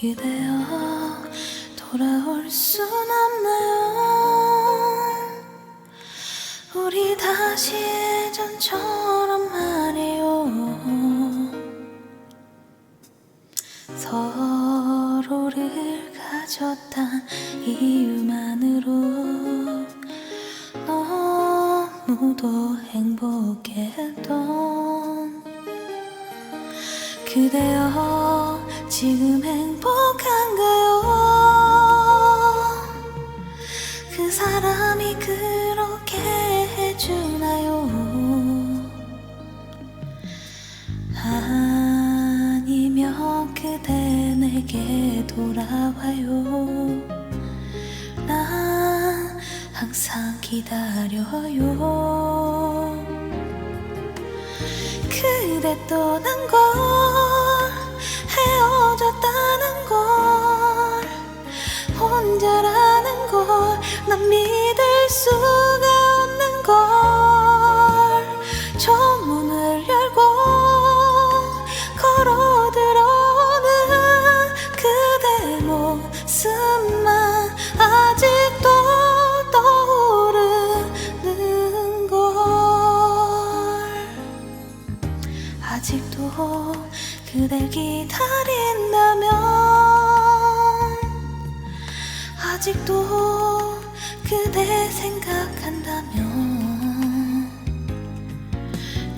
그대여 돌아올 순 없나요? 우리 다시 예전처럼 말해요. 서로를 가졌단 이유만으로 너무도 행복했던 그대여 지금 행복한가요? 그 사람이 그렇게 해주나요? 아니면 그대 내게 돌아와요? 난 항상 기다려요. 그대 떠난 걸 혼자라는 걸 난 믿을 수가 없는 걸. 저 문을 열고 걸어 들어오는 그대 모습만 아직도 떠오르는 걸. 아직도 그댈 기다린다면 아직도 그대 생각한다면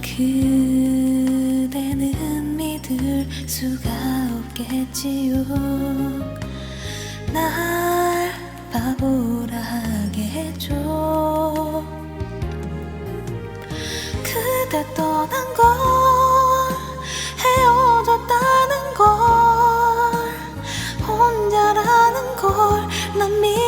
그대는 믿을 수가 없겠지요. 날 바보라 하게 해줘 그대 떠난 걸헤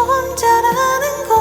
혼자라는 거